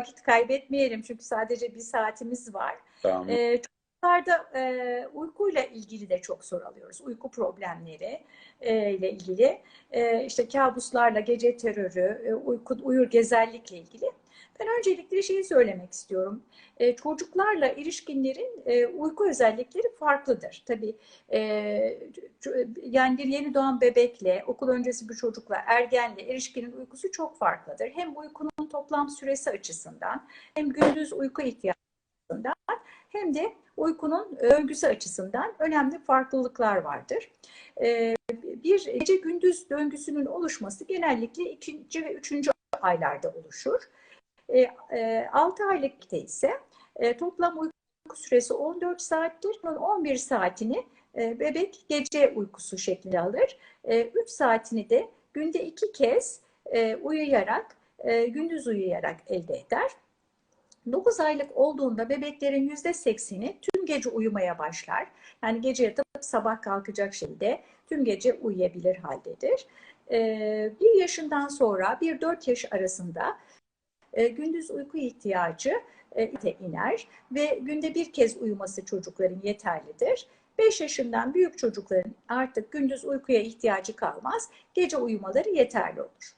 vakit kaybetmeyelim çünkü sadece bir saatimiz var. Tamam. E, çocuklarda e, uykuyla ilgili de çok soru alıyoruz. Uyku problemleri e, ile ilgili. E, işte kabuslarla, gece terörü, e, uyku, uyur gezerlikle ilgili. Ben öncelikle şeyi söylemek istiyorum. E, çocuklarla erişkinlerin e, uyku özellikleri farklıdır. Tabii e, yani bir yeni doğan bebekle, okul öncesi bir çocukla, ergenle, erişkinin uykusu çok farklıdır. Hem uykunun toplam süresi açısından, hem gündüz uyku ihtiyacı açısından, hem de uykunun döngüsü açısından önemli farklılıklar vardır. E, bir gece gündüz döngüsünün oluşması genellikle ikinci ve üçüncü aylarda oluşur. E, e, 6 aylıkta ise e, toplam uyku süresi 14 saattir. Bunun 11 saatini e, bebek gece uykusu şeklinde alır. E, 3 saatini de günde iki kez e, uyuyarak, e, gündüz uyuyarak elde eder. 9 aylık olduğunda bebeklerin %80'i tüm gece uyumaya başlar. Yani gece yatıp sabah kalkacak şekilde tüm gece uyuyabilir haldedir. E, bir yaşından sonra 1-4 yaş arasında e, gündüz uyku ihtiyacı e, iner ve günde bir kez uyuması çocukların yeterlidir. 5 yaşından büyük çocukların artık gündüz uykuya ihtiyacı kalmaz. Gece uyumaları yeterli olur.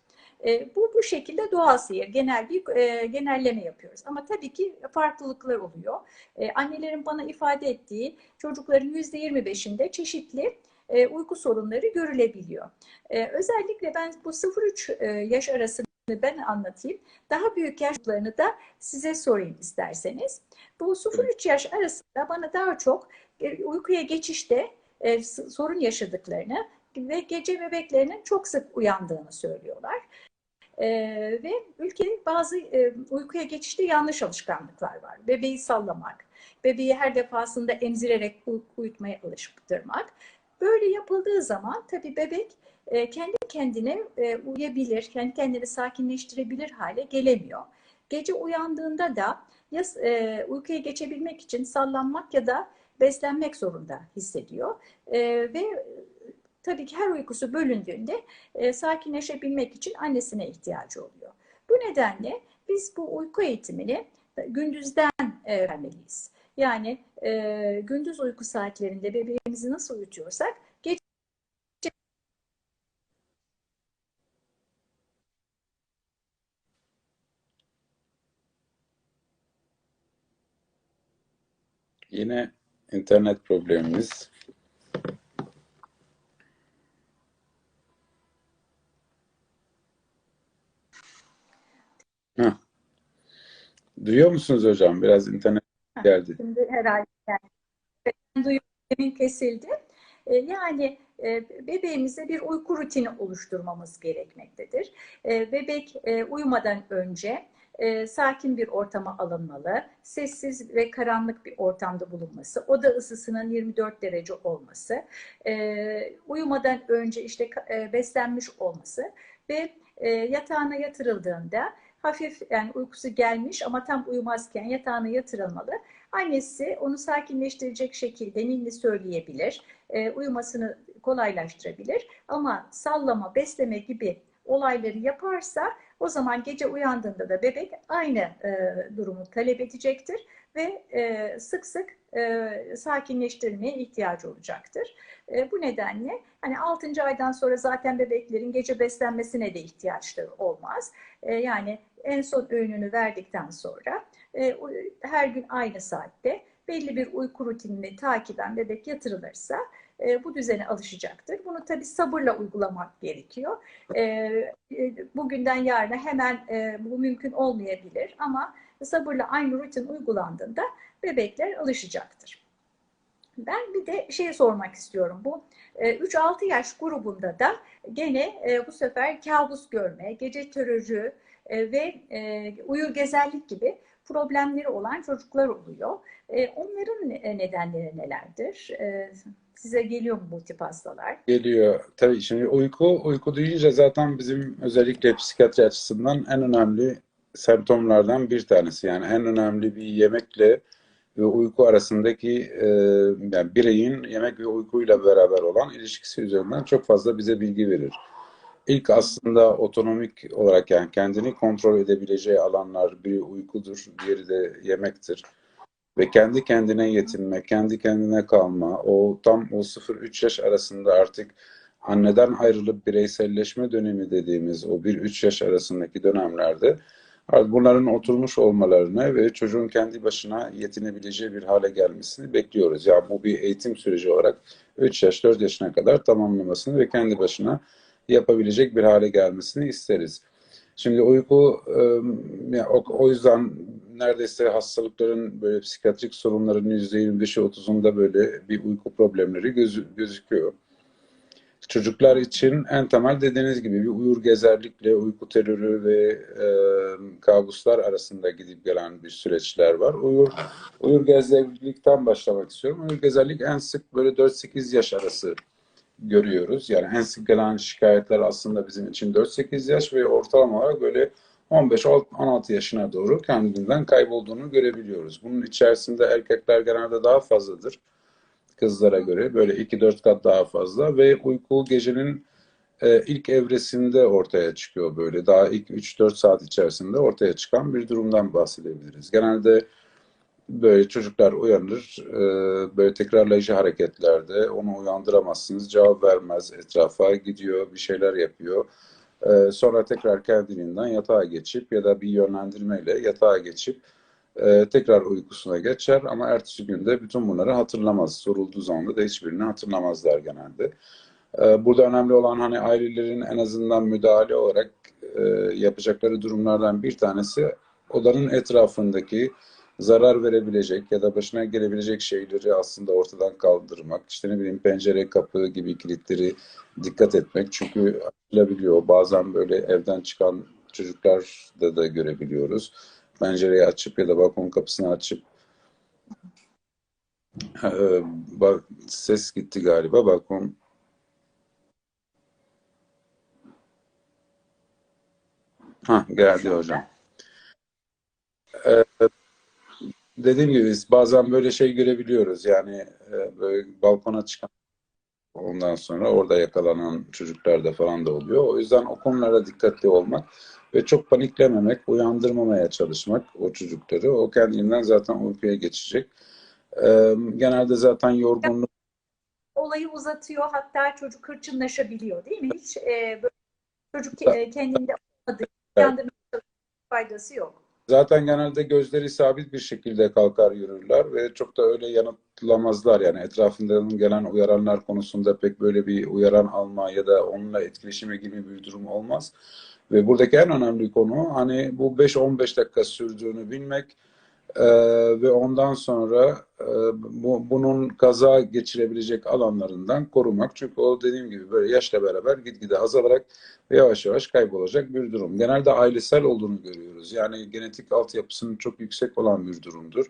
E, bu bu şekilde doğal seyir, genel bir e, genelleme yapıyoruz. Ama tabii ki farklılıklar oluyor. E, annelerin bana ifade ettiği çocukların %25'inde çeşitli e, uyku sorunları görülebiliyor. E, özellikle ben bu 0-3 e, yaş arasında ben anlatayım. Daha büyük yaşlarını da size sorayım isterseniz. Bu 0-3 yaş arasında bana daha çok e, uykuya geçişte e, sorun yaşadıklarını ve gece bebeklerinin çok sık uyandığını söylüyorlar. E, ve ülkenin bazı e, uykuya geçişte yanlış alışkanlıklar var. Bebeği sallamak, bebeği her defasında emzirerek uyutmaya alıştırmak. Böyle yapıldığı zaman tabii bebek e, kendi kendine e, uyuyabilir, kendi kendini sakinleştirebilir hale gelemiyor. Gece uyandığında da ya e, uykuya geçebilmek için sallanmak ya da beslenmek zorunda hissediyor. Ve tabii ki her uykusu bölündüğünde sakinleşebilmek için annesine ihtiyacı oluyor. Bu nedenle biz bu uyku eğitimini gündüzden vermeliyiz. Yani e, gündüz uyku saatlerinde bebeğimizi nasıl uyutuyorsak Yine internet problemimiz. Heh. Duyuyor musunuz hocam? Biraz internet geldi. Şimdi herhalde yani, duyuyorum kesildi. Yani e, bebeğimize bir uyku rutini oluşturmamız gerekmektedir. Ee, bebek e, uyumadan önce e, sakin bir ortama alınmalı, sessiz ve karanlık bir ortamda bulunması, oda ısısının 24 derece olması, e, uyumadan önce işte e, beslenmiş olması ve e, yatağına yatırıldığında hafif yani uykusu gelmiş ama tam uyumazken yatağına yatırılmalı. Annesi onu sakinleştirecek şekilde ninni söyleyebilir, e, uyumasını kolaylaştırabilir ama sallama, besleme gibi olayları yaparsa o zaman gece uyandığında da bebek aynı e, durumu talep edecektir ve e, sık sık e, sakinleştirilmeye ihtiyacı olacaktır. E, bu nedenle hani 6. aydan sonra zaten bebeklerin gece beslenmesine de ihtiyaçları olmaz. E, yani en son öğününü verdikten sonra e, her gün aynı saatte belli bir uyku rutinini takiben bebek yatırılırsa e, bu düzene alışacaktır. Bunu tabii sabırla uygulamak gerekiyor. E, e, bugünden yarına hemen bu mümkün olmayabilir ama sabırla aynı rutin uygulandığında bebekler alışacaktır. Ben bir de şey sormak istiyorum. Bu 3-6 yaş grubunda da gene bu sefer kabus görme, gece terörü ve uyur gezerlik gibi problemleri olan çocuklar oluyor. Onların nedenleri nelerdir? Size geliyor mu bu tip hastalar? Geliyor. Tabii şimdi uyku, uyku deyince zaten bizim özellikle psikiyatri açısından en önemli semptomlardan bir tanesi. Yani en önemli bir yemekle ve uyku arasındaki e, yani bireyin yemek ve uykuyla beraber olan ilişkisi üzerinden çok fazla bize bilgi verir. ilk aslında otonomik olarak yani kendini kontrol edebileceği alanlar biri uykudur, diğeri de yemektir. Ve kendi kendine yetinme, kendi kendine kalma, o tam o 0-3 yaş arasında artık anneden ayrılıp bireyselleşme dönemi dediğimiz o 1-3 yaş arasındaki dönemlerde bunların oturmuş olmalarını ve çocuğun kendi başına yetinebileceği bir hale gelmesini bekliyoruz. Yani bu bir eğitim süreci olarak 3 yaş 4 yaşına kadar tamamlamasını ve kendi başına yapabilecek bir hale gelmesini isteriz. Şimdi uyku yani o yüzden neredeyse hastalıkların böyle psikiyatrik sorunların %25'i 30'unda böyle bir uyku problemleri göz, gözüküyor. Çocuklar için en temel dediğiniz gibi bir uyur gezerlikle uyku terörü ve e, kabuslar arasında gidip gelen bir süreçler var. Uyur, uyur gezerlikten başlamak istiyorum. Uyur gezerlik en sık böyle 4-8 yaş arası görüyoruz. Yani en sık gelen şikayetler aslında bizim için 4-8 yaş ve ortalama olarak böyle 15-16 yaşına doğru kendinden kaybolduğunu görebiliyoruz. Bunun içerisinde erkekler genelde daha fazladır kızlara göre böyle 2-4 kat daha fazla ve uyku gecenin e, ilk evresinde ortaya çıkıyor böyle daha ilk 3-4 saat içerisinde ortaya çıkan bir durumdan bahsedebiliriz. Genelde böyle çocuklar uyanır e, böyle tekrarlayıcı hareketlerde onu uyandıramazsınız cevap vermez etrafa gidiyor bir şeyler yapıyor. E, sonra tekrar kendiliğinden yatağa geçip ya da bir yönlendirmeyle yatağa geçip e, tekrar uykusuna geçer ama ertesi günde bütün bunları hatırlamaz. Sorulduğu zaman da hiçbirini hatırlamazlar genelde. E, burada önemli olan hani ailelerin en azından müdahale olarak e, yapacakları durumlardan bir tanesi odanın etrafındaki zarar verebilecek ya da başına gelebilecek şeyleri aslında ortadan kaldırmak. İşte ne bileyim pencere, kapı gibi kilitleri dikkat etmek. Çünkü açılabiliyor. Bazen böyle evden çıkan çocuklar da da görebiliyoruz pencereyi açıp ya da balkon kapısını açıp e, bak, ses gitti galiba balkon ha geldi hocam. Ee, dediğim gibi bazen böyle şey görebiliyoruz. Yani e, böyle balkona çıkan ondan sonra orada yakalanan çocuklar da falan da oluyor. O yüzden o konulara dikkatli olmak ve çok paniklememek, uyandırmamaya çalışmak o çocukları. O kendinden zaten uykuya geçecek. Ee, genelde zaten yorgunluk olayı uzatıyor hatta çocuk hırçınlaşabiliyor değil mi? Hiç e, böyle çocuk e, kendinde olmadığı uyandırma faydası yok. Zaten genelde gözleri sabit bir şekilde kalkar yürürler ve çok da öyle yanıtlamazlar. Yani etrafından gelen uyaranlar konusunda pek böyle bir uyaran alma ya da onunla etkileşime gibi bir durum olmaz. Ve buradaki en önemli konu hani bu 5-15 dakika sürdüğünü bilmek e, ve ondan sonra e, bu, bunun kaza geçirebilecek alanlarından korumak. Çünkü o dediğim gibi böyle yaşla beraber gitgide azalarak ve yavaş yavaş kaybolacak bir durum. Genelde ailesel olduğunu görüyoruz. Yani genetik altyapısının çok yüksek olan bir durumdur.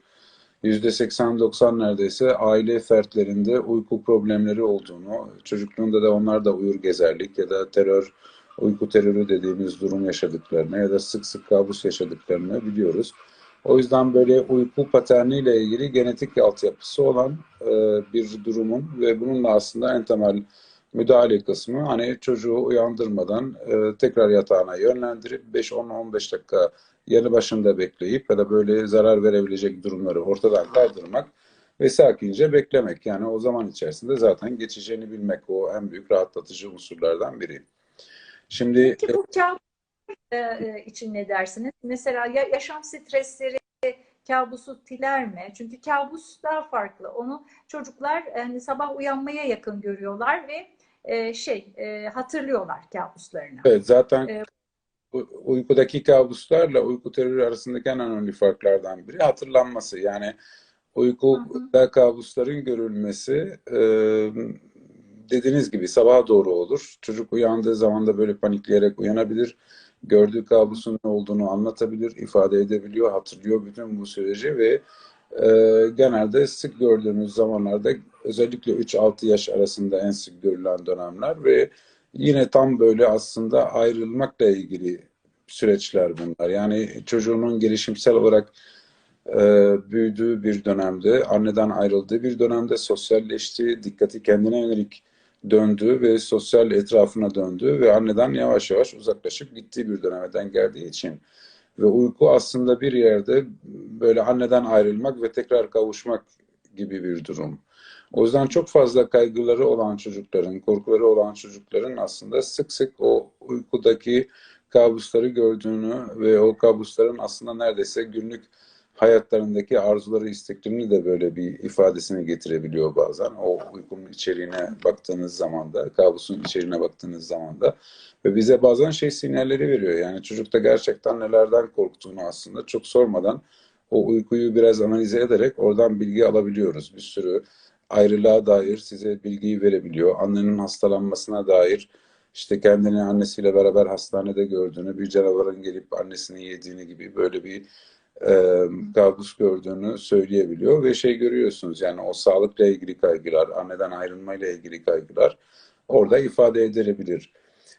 %80-90 neredeyse aile fertlerinde uyku problemleri olduğunu, çocukluğunda da onlar da uyur gezerlik ya da terör uyku terörü dediğimiz durum yaşadıklarını ya da sık sık kabus yaşadıklarını biliyoruz. O yüzden böyle uyku paterniyle ilgili genetik altyapısı olan e, bir durumun ve bununla aslında en temel müdahale kısmı hani çocuğu uyandırmadan e, tekrar yatağına yönlendirip 5-10-15 dakika yanı başında bekleyip ya da böyle zarar verebilecek durumları ortadan kaldırmak ve sakince beklemek. Yani o zaman içerisinde zaten geçeceğini bilmek o en büyük rahatlatıcı unsurlardan biri. Şimdi Peki bu kabus e, e, için ne dersiniz? Mesela ya yaşam stresleri kabusu tiler mi? Çünkü kabus daha farklı. Onu çocuklar hani sabah uyanmaya yakın görüyorlar ve e, şey e, hatırlıyorlar kabuslarını. Evet zaten ee, uykudaki kabuslarla uyku terörü arasındaki en önemli farklardan biri hatırlanması. Yani uykuda kabusların görülmesi e, dediğiniz gibi sabaha doğru olur. Çocuk uyandığı zaman da böyle panikleyerek uyanabilir. Gördüğü kabusun ne olduğunu anlatabilir, ifade edebiliyor, hatırlıyor bütün bu süreci ve e, genelde sık gördüğümüz zamanlarda özellikle 3-6 yaş arasında en sık görülen dönemler ve yine tam böyle aslında ayrılmakla ilgili süreçler bunlar. Yani çocuğunun gelişimsel olarak e, büyüdüğü bir dönemde, anneden ayrıldığı bir dönemde sosyalleştiği, dikkati kendine yönelik döndüğü ve sosyal etrafına döndüğü ve anneden yavaş yavaş uzaklaşıp gittiği bir dönemden geldiği için ve uyku aslında bir yerde böyle anneden ayrılmak ve tekrar kavuşmak gibi bir durum. O yüzden çok fazla kaygıları olan çocukların, korkuları olan çocukların aslında sık sık o uykudaki kabusları gördüğünü ve o kabusların aslında neredeyse günlük hayatlarındaki arzuları, isteklerini de böyle bir ifadesini getirebiliyor bazen. O uykunun içeriğine baktığınız zaman da, kabusun içeriğine baktığınız zaman da ve bize bazen şey sinyalleri veriyor. Yani çocukta gerçekten nelerden korktuğunu aslında çok sormadan o uykuyu biraz analize ederek oradan bilgi alabiliyoruz. Bir sürü ayrılığa dair size bilgiyi verebiliyor. Annenin hastalanmasına dair işte kendini annesiyle beraber hastanede gördüğünü, bir canavarın gelip annesini yediğini gibi böyle bir e, kabus gördüğünü söyleyebiliyor ve şey görüyorsunuz yani o sağlıkla ilgili kaygılar, anneden ayrılmayla ilgili kaygılar orada ifade edilebilir.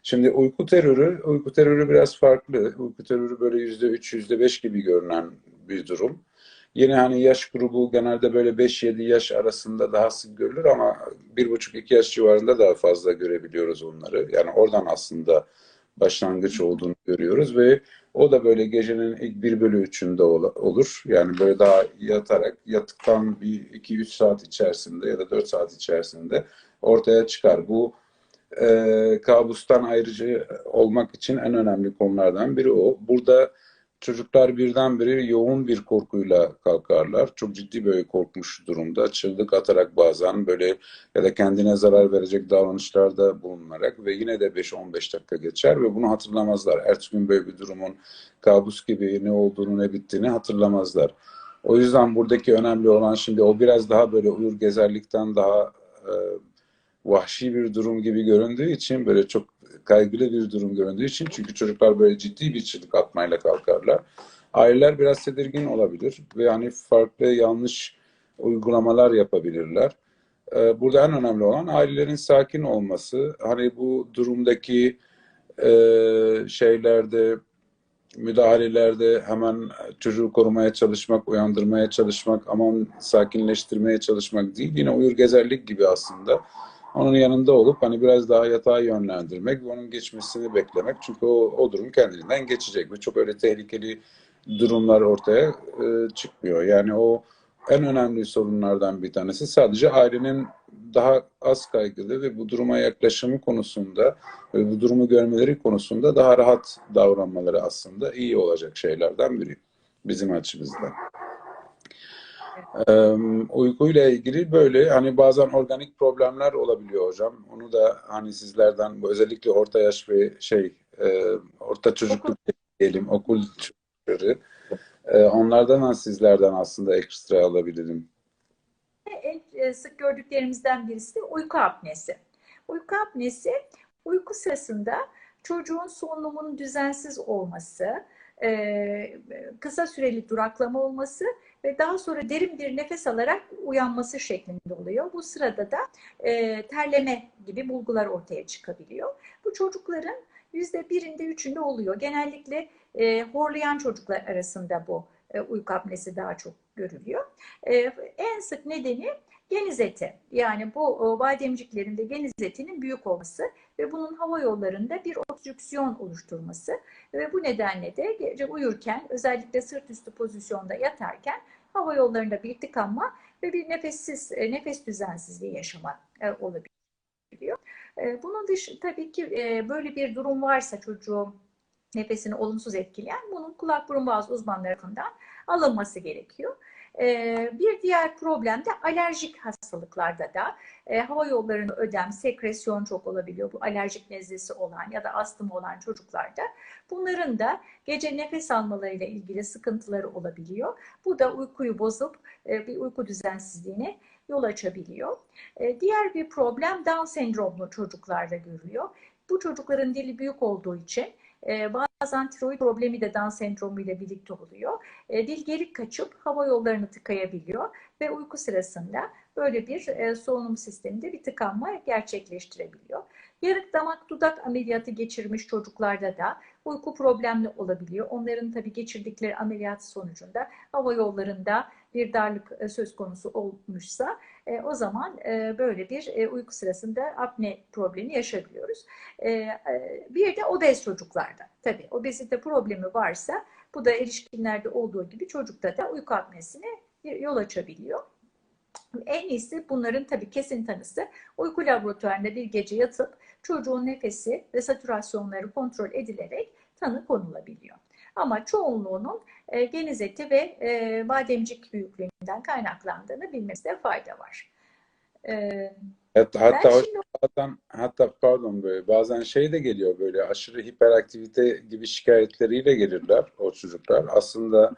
Şimdi uyku terörü, uyku terörü biraz farklı. Uyku terörü böyle yüzde üç, yüzde beş gibi görünen bir durum. Yine hani yaş grubu genelde böyle 5-7 yaş arasında daha sık görülür ama 1,5-2 yaş civarında daha fazla görebiliyoruz onları. Yani oradan aslında başlangıç olduğunu görüyoruz ve o da böyle gecenin ilk 1 bölü 3'ünde olur. Yani böyle daha yatarak yatıktan bir 2-3 saat içerisinde ya da 4 saat içerisinde ortaya çıkar. Bu e, kabustan ayrıcı olmak için en önemli konulardan biri o. Burada çocuklar birdenbire yoğun bir korkuyla kalkarlar. Çok ciddi böyle korkmuş durumda. Çığlık atarak bazen böyle ya da kendine zarar verecek davranışlarda bulunarak ve yine de 5-15 dakika geçer ve bunu hatırlamazlar. Ertesi gün böyle bir durumun kabus gibi ne olduğunu ne bittiğini hatırlamazlar. O yüzden buradaki önemli olan şimdi o biraz daha böyle uyur gezerlikten daha e, vahşi bir durum gibi göründüğü için böyle çok kaygılı bir durum göründüğü için çünkü çocuklar böyle ciddi bir çığlık atmayla kalkarlar. Aileler biraz tedirgin olabilir ve yani farklı yanlış uygulamalar yapabilirler. Ee, burada en önemli olan ailelerin sakin olması. Hani bu durumdaki e, şeylerde müdahalelerde hemen çocuğu korumaya çalışmak, uyandırmaya çalışmak, aman sakinleştirmeye çalışmak değil. Yine uyur gezerlik gibi aslında onun yanında olup hani biraz daha yatağa yönlendirmek ve onun geçmesini beklemek. Çünkü o, o durum kendiliğinden geçecek ve çok öyle tehlikeli durumlar ortaya e, çıkmıyor. Yani o en önemli sorunlardan bir tanesi sadece ailenin daha az kaygılı ve bu duruma yaklaşımı konusunda ve bu durumu görmeleri konusunda daha rahat davranmaları aslında iyi olacak şeylerden biri bizim açımızdan. Ee, uykuyla ilgili böyle hani bazen organik problemler olabiliyor hocam. Onu da hani sizlerden özellikle orta yaş ve şey e, orta çocukluk diyelim okul çocukları e, onlardan sizlerden aslında ekstra alabilirim. En sık gördüklerimizden birisi de uyku apnesi. Uyku apnesi uyku sırasında çocuğun solunumunun düzensiz olması, kısa süreli duraklama olması ve daha sonra derin bir nefes alarak uyanması şeklinde oluyor. Bu sırada da e, terleme gibi bulgular ortaya çıkabiliyor. Bu çocukların yüzde birinde üçünde oluyor. Genellikle e, horlayan çocuklar arasında bu uyku apnesi daha çok görülüyor. E, en sık nedeni geniz eti. Yani bu bademciklerinde geniz etinin büyük olması ve bunun hava yollarında bir obstrüksiyon oluşturması ve bu nedenle de gece uyurken özellikle sırt üstü pozisyonda yatarken hava yollarında bir tıkanma ve bir nefessiz e, nefes düzensizliği yaşama e, olabiliyor. E, bunun dışı tabii ki böyle bir durum varsa çocuğun nefesini olumsuz etkileyen bunun kulak burun boğaz uzmanları tarafından alınması gerekiyor. Ee, bir diğer problem de alerjik hastalıklarda da e, hava yollarında ödem, sekresyon çok olabiliyor. Bu alerjik nezlesi olan ya da astım olan çocuklarda. Bunların da gece nefes almalarıyla ilgili sıkıntıları olabiliyor. Bu da uykuyu bozup e, bir uyku düzensizliğine yol açabiliyor. E, diğer bir problem Down sendromlu çocuklarda görülüyor. Bu çocukların dili büyük olduğu için bazen tiroid problemi de Down sendromu ile birlikte oluyor. E, dil geri kaçıp hava yollarını tıkayabiliyor ve uyku sırasında böyle bir e, solunum sisteminde bir tıkanma gerçekleştirebiliyor. Yarık damak dudak ameliyatı geçirmiş çocuklarda da uyku problemli olabiliyor. Onların tabii geçirdikleri ameliyat sonucunda hava yollarında bir darlık e, söz konusu olmuşsa e, o zaman e, böyle bir e, uyku sırasında apne problemi yaşabiliyoruz. E, e, bir de obez çocuklarda tabii obezite problemi varsa bu da erişkinlerde olduğu gibi çocukta da uyku apnesine yol açabiliyor. En iyisi bunların tabii kesin tanısı uyku laboratuvarında bir gece yatıp çocuğun nefesi ve satürasyonları kontrol edilerek tanı konulabiliyor. Ama çoğunluğunun e, geniz eti ve e, bademcik büyüklüğünden kaynaklandığını bilmesine fayda var. E, Hatta, hatta şimdi bazen, hatta pardon böyle bazen şey de geliyor böyle aşırı hiperaktivite gibi şikayetleriyle gelirler o çocuklar. Aslında